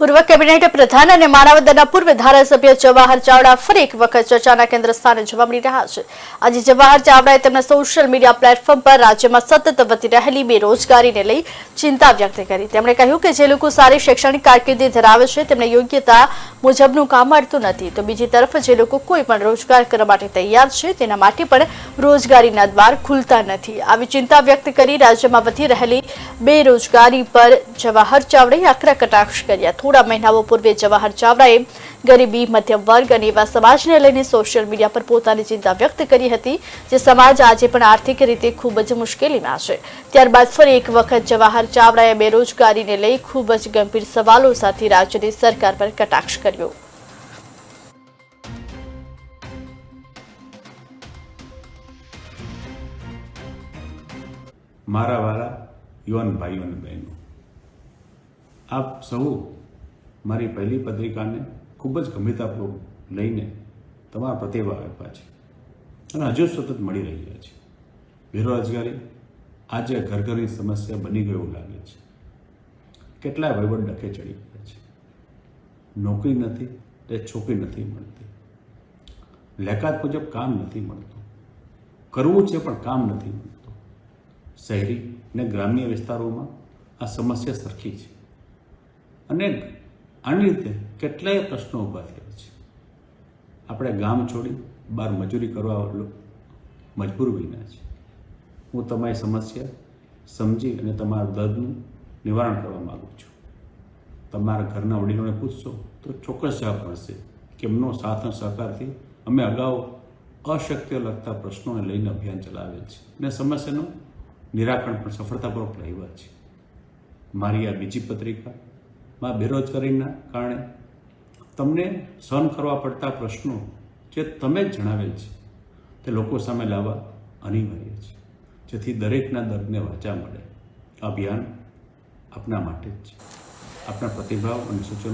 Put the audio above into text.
પૂર્વ કેબિનેટ પ્રધાન અને માણાવદરના પૂર્વ ધારાસભ્ય જવાહર ચાવડા ફરી એક વખત ચર્ચાના કેન્દ્ર સ્થાને જોવા મળી રહ્યા છે. આજે જવાહર ચાવડાએ તેમના સોશિયલ મીડિયા પ્લેટફોર્મ પર રાજ્યમાં સતત વધી રહેલી બેરોજગારીને લઈ ચિંતા વ્યક્ત કરી. તેમણે કહ્યું કે જે લોકો સારી શૈક્ષણિક કારકિર્દી ધરાવે છે, તેમને યોગ્યતા મુજબનું કામ મળતું નથી. તો બીજી તરફ જે લોકો કોઈ પણ રોજગાર કરવા માટે તૈયાર છે, તેના માટે પણ રોજગારીના દ્વાર ખુલતા નથી. આવી ચિંતા વ્યક્ત કરી રાજ્યમાં વધી રહેલી બેરોજગારી પર જવાહર ચાવડાએ આકરા કટાક્ષ કર્યા. થોડા મહિનાઓ પૂર્વે જવાહર ચાવડાએ ગરીબી મધ્યમ વર્ગ અને એવા સમાજને લઈને સોશિયલ મીડિયા પર પોતાની ચિંતા વ્યક્ત કરી હતી, જે સમાજ આજે પણ આર્થિક રીતે ખૂબ જ મુશ્કેલીમાં છે. ત્યારબાદ ફરી એક વખત જવાહર ચાવડાએ બેરોજગારીને લઈ ખૂબ જ ગંભીર સવાલો સાથે રાજ્યની સરકાર પર કટાક્ષ કર્યો. મારા વાળા યુવાન ભાઈઓ અને બહેનો, આપ સૌ મારી પહેલી પત્રિકાને ખૂબ જ ગંભીરતાપૂર્વક લઈને તમારા પ્રતિભાવ આપ્યા છે. અને હજુ સતત મળી રહ્યા છે. બેરોજગારી આજે ઘર ઘરની સમસ્યા બની ગયું લાગે છે. કેટલાય વહીવટ ડખે ચડી ગયા છે. નોકરી નથી તે છોકરી નથી મળતી. લેકાત મુજબ કામ નથી મળતું. કરવું છે પણ કામ નથી મળતું. શહેરી અને ગ્રામ્ય વિસ્તારોમાં આ સમસ્યા સરખી છે. અને આની રીતે કેટલાય પ્રશ્નો ઊભા થયા છે. આપણે ગામ છોડી બહાર મજૂરી કરવા મજબૂર બન્યા છે. હું તમારી સમસ્યા સમજી અને તમારા દર્દનું નિવારણ કરવા માગું છું. તમારા ઘરના વડીલોને પૂછશો તો ચોક્કસ જવાબ મળશે કે એમનો સાથ અને સહકારથી અમે અગાઉ અશક્ય લગતા પ્રશ્નોને લઈને અભિયાન ચલાવેલ છે. અને સમસ્યાનું નિરાકરણ પણ સફળતાપૂર્વક લાવ્યા છે. મારી આ બીજી પત્રિકામાં બેરોજગારીના કારણે તમને સહન કરવા પડતા પ્રશ્નો જે તમે જ જણાવેલ છે, તે લોકો સામે લાવવા અનિવાર્ય છે. જેથી દરેકના દર્દને વાચા મળે. અભિયાન આપના માટે જ છે. આપના પ્રતિભાવ અને સૂચનો